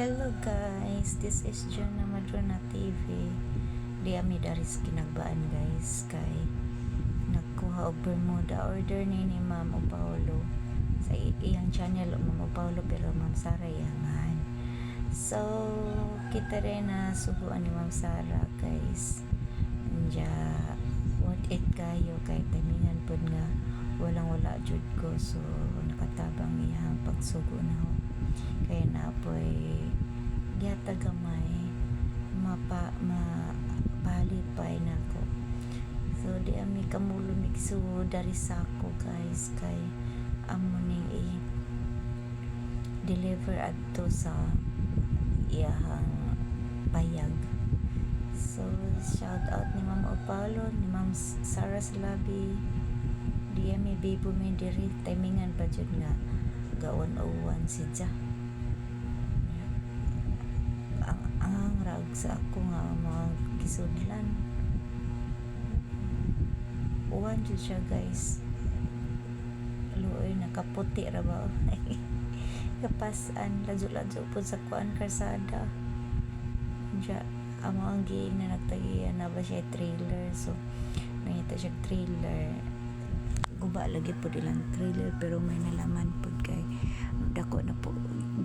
Hello guys, this is Juna Madrona TV. Di ami daris kinagbaan guys kay nagkuha og Bermuda order ni ni Ma'am o Paolo sa iyang channel o Ma'am o Paolo pero Ma'am Sara yangan. So, kita rin na subuan ni Ma'am Sara guys. Nya worth it kayo kay tamingan pod nga walang wala jud ko so nakatabang iyang pagsugo na ho kaya na po'y gyata gamay mapa mapalipay na ko so di ami kamulo migsu dari sako guys kay amo ning i deliver adto sa iyahang bayag. So shout out ni Ma'am Opalo ni Ma'am Sarah Slabi di ami bibo mi diri timingan pa jud nga gawon uwan si Ja. Ang ang rag sa ako nga mga kisudlan uwan jud siya guys. Luoy nakaputi ra ba? Kapasan ladyo-ladyo po sa kuan karsada. Ja amo ang giing na nagtagiyan na ba siya trailer so nangita siya trailer guba lagi po ilang trailer pero may nalaman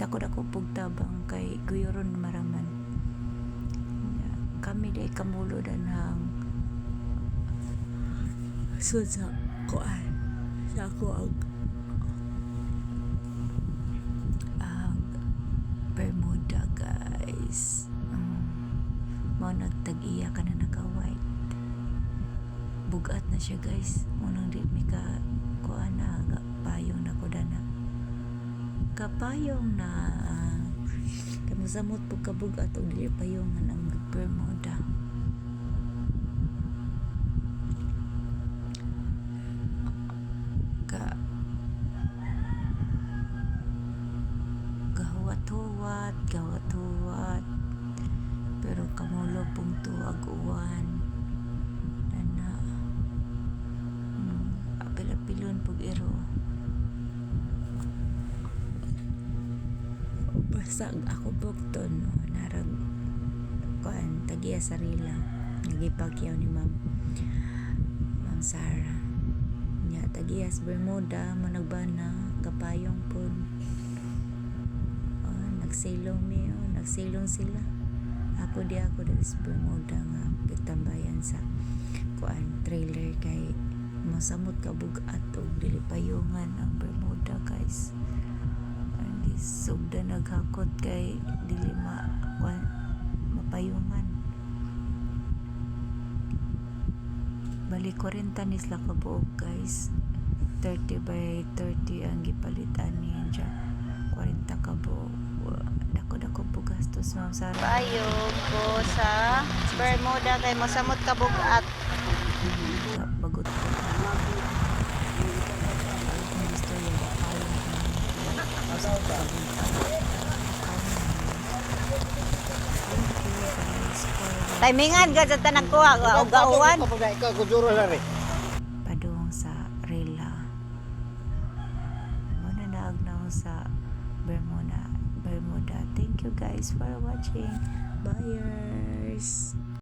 po dako dako po tabang kay guyoron maraman. Kami day kamulo danang so sa kuan sa ako ang ang Bermuda guys. Mm. mo nagtag-iya ka na naka-white. Bugat na siya guys. Munang di mi ka kapayong na kamusamot po kabugat og dili payong nga ng Bermuda ka gahuwat-huwat gahuwat-huwat pero kamulo pong tuwag uwan na. Hmm, apil-apilon pag iro basag ako bukton no narag kuan tagiya sarila nagipagyaw ni ma'am ma'am Sarah nya tagiyas Bermuda mo nagbana kapayong pun. Oh, nagsilong mi oh, nagsilong sila. Ako di ako sa Bermuda nga pitambayan sa kuan trailer kay masamot ka bugat og dili ang Bermuda guys ang sugda naghakot kay dili ma mapayungan. Balik 40 ni sila kabuok guys. 30 by 30 ang gipalitan niya dyan. 40 kabuok dako dako po gastos ma'am Sarah. Payong ko sa Bermuda kay mosamot ka bugat. bagot. ko Timingan gad sa tanang kuha og gauwan. Ikaw, kujuro na rin. padung sa Rela muna naagnaw sa Bermuda? Bermuda. Thank you guys for watching. Buyers